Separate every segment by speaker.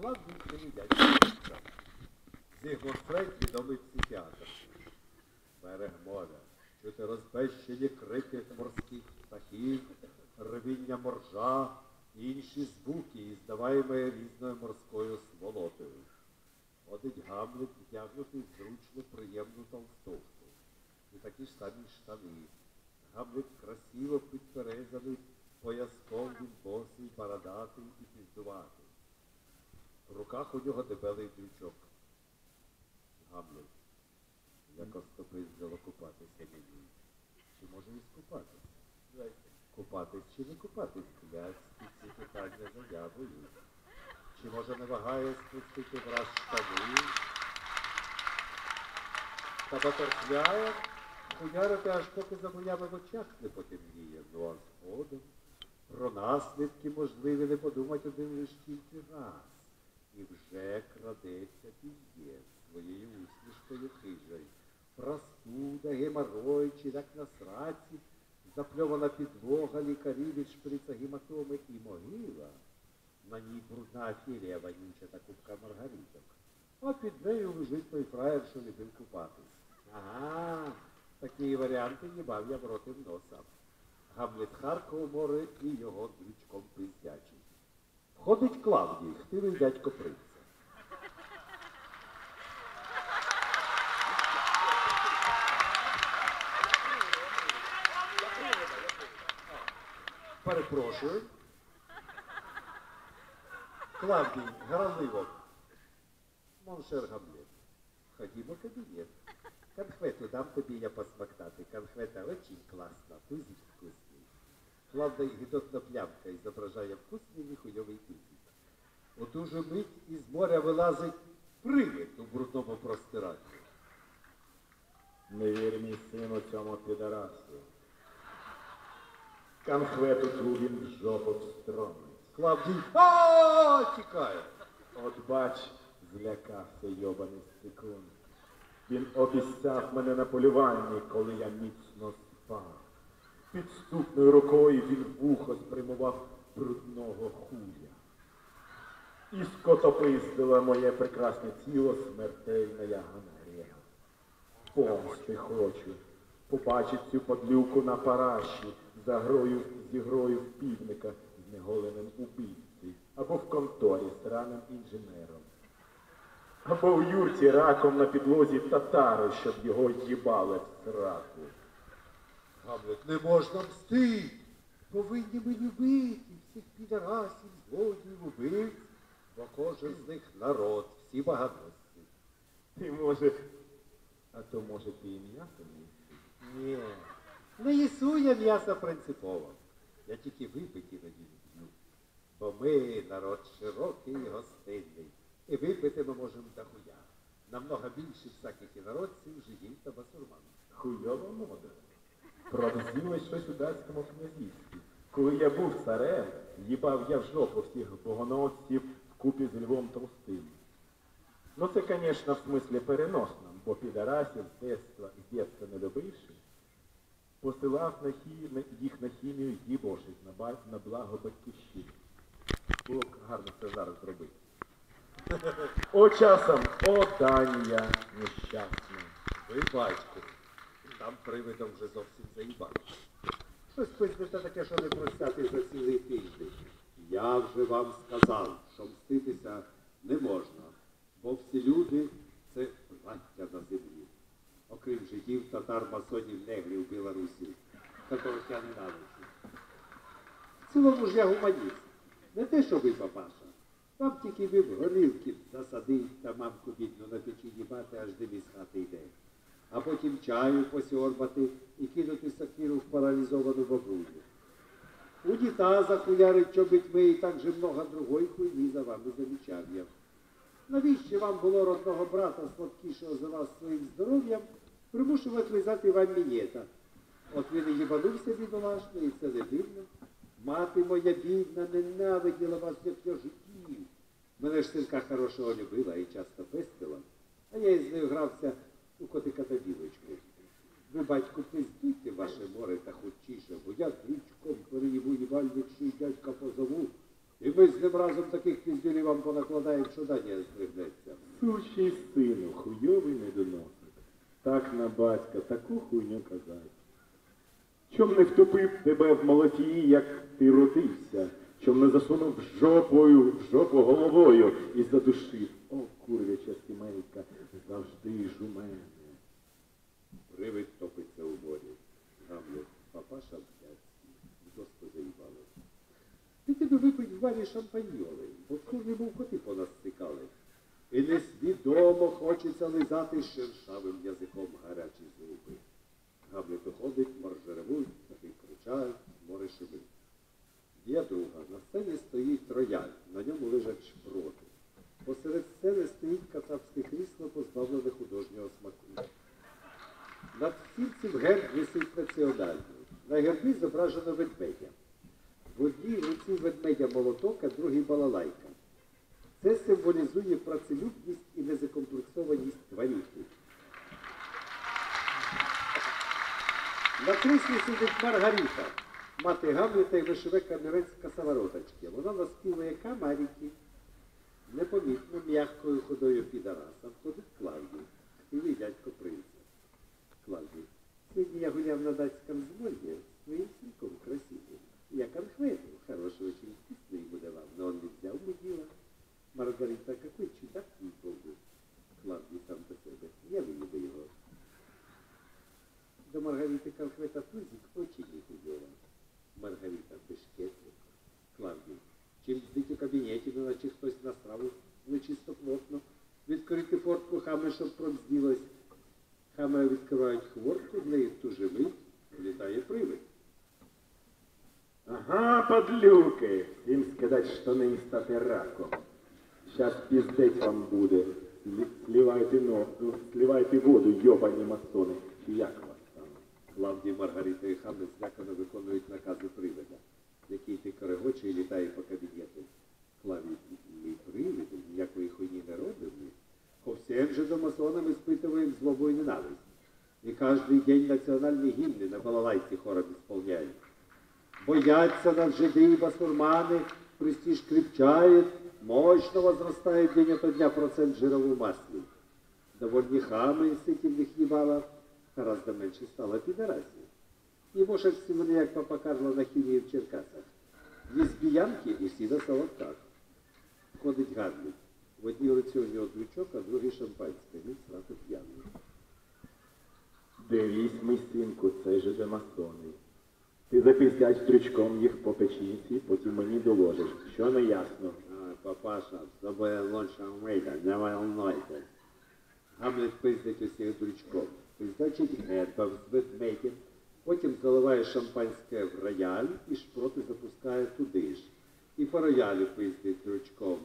Speaker 1: Клавдій Кривідячий. Зігмунд Фрейд відомий психіатр. Берег моря, чути розбещені крики морських птахів, ревіння моржа, і інші звуки, здаваємо різною морською сволотою. Ходить Гамлет, вдягнутий в зручну, приємну толстовку. І такі ж самі штани. Гамлет красиво підперезаний, пояском він босий, бородатий і піздуватий. В руках у нього дебелий дрючок. Гамлет, як остопиздило купатися мені. Чи може і скупатися? Купатись чи не купатись, кляцькі ці питання заявою. Чи може не вагає спустити враз штани? Та потерпляє, хуярити аж поки за моями в очах не потемніє. Ну а згодом про наслідки можливі не подумать один лиш тільки раз. І вже крадеться піздець своєю усмішкою хижою. Простуда, геморой, чи як на сраці, запльована підлога, лікарі від шприца гематоми і могила. На ній брудна філія вонюча та кубка маргариток. А під нею лежить той фраєр, що любив купатись. Ага, такі варіанти їбав я в ротим носа. Гамлет Харков море і його дрючком пиздячий. Входить Клавдій, хтивий дядько принца. Перепрошую. Клавдій, гаразливо. Моншер Гамлет. Ходімо в кабінет. Конфету дам тобі я посмактати. Конфета очень класна, тузик вкусний. Клавдій гідотна плямка і зображає вкусний ніхуйовий тузик. У ту же мить із моря вилазить привид у брудному простиранні.
Speaker 2: Не вір мій сину цьому підарасу. Конхвету ту він в жопу встромить.
Speaker 1: Клавдій а тікає.
Speaker 2: От бач, злякався йобаний секунд. Він обіцяв мене на полюванні, коли я міцно спав. Підступною рукою він вухо спрямував брудного хуя. І скотопиздила моє прекрасне тіло смертельна гангрена. Помсти хочу. Побачить цю подлюку на параші за грою зі грою в півника з неголеним убивцею, або в конторі з раним інженером, або в юрті раком на підлозі татари, щоб його їбали в сраку.
Speaker 1: Гамлет, не можна мстити. Повинні ми любити всіх підарасів, злодіїв, убивць, бо кожен з них народ, всі багатості.
Speaker 2: Ти може, а то може ти і м'ясо не їси?
Speaker 1: Ні, не їсу я м'ясо принципово. Я тільки випити іноді люблю. Бо ми народ широкий і гостинний. І випити ми можемо дохуя. Намного більше всяких інородців, жидів та басурман.
Speaker 2: Хуйова мода. Продзілось щось у датському князівстві. Коли я був царем, їбав я в жопу всіх богоносців вкупі з Львом Толстим. Ну це, звісно, в смислі переносному, бо підарасів з детства і дєтства не любивши, посилав на хі... їх на хімію їбошить на, на благо батьківщини. Було б гарно це зараз зробити. О часом, о Данія нещасна.
Speaker 1: Ви батько. Там привидом вже зовсім заїбали. Щось пиздите таке, що не простяти за цілий тиждень. Я вже вам сказав, що мститися не можна, бо всі люди це плаття на землі. Окрім жидів, татар, масонів, негрів, білорусів, яких я ненавиджу. В цілому ж я гуманіст. Не те, що ви, папаша. Вам тільки ви в горілки засадить та мамку бідну на печі їбати, аж димі з хати йде. А потім чаю посьорбати і кинути сакиру в паралізовану бабулю. Унітаза хуярить чобітьми і так же много другої хуйні за вами замічав я. Навіщо вам було родного брата, сладкішого за вас своїм здоров'ям, примушувати лизати вам мінєта? От він і їбанувся бідолашний, і це не дивно. Мати моя бідна ненавиділа вас, як я життів. Мене ж синка хорошого любила і часто пестила, а я із нею грався у котика та. Ви, батько, пиздуйте ваше море та хутчіше, бо я їбальник, що й дядька позову, І ми з ним разом таких піздюлів вам понакладаємо, що дані здригнеться.
Speaker 2: Сущий сину, хуйовий недоносик. Так на батька таку хуйню казать. Чом не втопив тебе в молоті, як ти родився, чом не засунув жопою, в жопу головою і задушив. О, курвяча сімейка, завжди ж у мене.
Speaker 1: Привид топиться у морі. Гамлет, папаша блядь, доску заїбали. Ти тебе випить в барі шампаньйоли, бо в був коти по нас цікали. І несвідомо хочеться лизати шершавим язиком гарячі зуби. Гамлет уходить, моржеревуть, таки кричають, море шумить. Є друга, на сцені стоїть рояль, на ньому лежать шпроти. Посеред сцени стоїть кацапське крісло, позбавлене художнього смаку. Над всім цим герб висить національний. На гербі зображено ведмедя. В одній руці ведмедя молоток, а другій балалайка. Це символізує працелюбність і незакомплексованість тварівки. На кріслі сидить Маргарита, мати Гамлета і вишиве камірець косовороточки. Вона наспівує камарики. Непомітно м'якою ходою підараса входить Клавдій, хтивий дядько принца. Клавдій, сьогодні я гуляв на датському звольні своїм синком красивим. Я конфету, хороший очень вкусный буде вам, но он не взял мудила. Маргарита, какой чудак не помню. Клавдій сам по себе, я виїду його. До Маргариты конфета тузик очень не худела. Маргарита бешкетник. Клавдій, чим сидить у кабінеті, ну, наче хтось насрав нечисто плотно. Відкрити фортку хами, щоб пробзділась. Хами відкривають хвортку, в неї в ту же мить літає привид.
Speaker 2: Ага, подлюки, всім скидать штани і стати раком. Щас піздець вам буде. Слі- Сливайте, но, ну, сливайте воду, йобані масони. Чи як вас там?
Speaker 1: Клавдій, Маргарита і Хами злякано виконують накази привида, який ти корегоче і літає по кабінету. Клавій, ми привиди, ніякої хуйні не робимо. По всім же до масонам испытываем злобу и ненависть. И каждый день национальные гимны на балалайке хором исполняют. Боятся нас жиды и басурманы, престиж крепчает, мощно возрастает день ото дня процент жира в масле. Довольні хами ситів їх їбала, гораздо менше стало підарасів. Всі вони, як папа Карло на хімії в Черкасах. Лесбіянки і всі на солодках. Ходить Гарлік. В одній руці у нього дрючок, а в другій шампанське. Він сразу п'яний.
Speaker 2: Дивись, мій синку, це же масони. Ти запіздять стрючком їх по печінці, потім мені доложиш. Що не ясно?
Speaker 1: А, папаша, з тобою лучше вийде, не волнуйся. Гамлет пиздить усіх дрючком. Призначить гербом з ведмедем, потім заливає шампанське в рояль і шпроти запускає туди ж. І по роялю пиздить дрючком.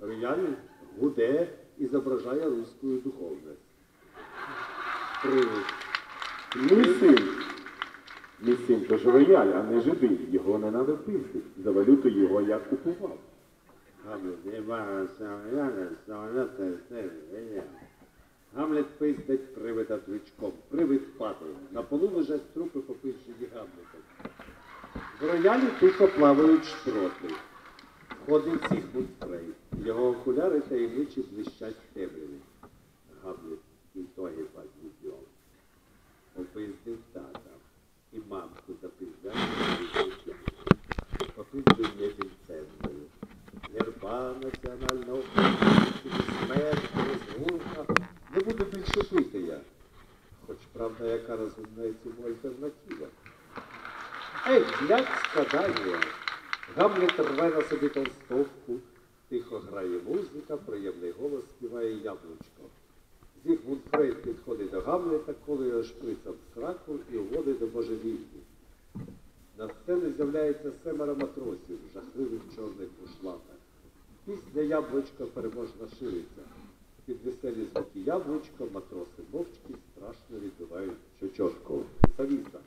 Speaker 1: Рояль гуде і зображає руську духовність. Привид.
Speaker 2: Мій син. Мій син то ж рояль, а не жиди. Його не надо пиздить. За валюту його я купував.
Speaker 1: Гамлет, нема рояля, соляти, все, виня. Гамлет пиздить привида звичком. Привид падає. На полу лежать трупи попищені Гамлетом. В роялі тихо плавають шпроти. Ходить всіх Фрей. Його окуляри таємничі блищать темряві. Правда, яка альтернатива. Ей, блядь, складання. Гамлет рве на собі толстовку, тихо грає музика, приємний голос співає яблучко. Зігмунд Фрейд підходить до Гамлета, коли його шприцем сраку і уводить до божевільні. На сцені з'являється семеро матросів в жахливих чорних бушлатах. Пісня яблучко переможно шириться. Під веселі звуки яблучко матроси мовчки страшно відбивають чочотку. Завіса.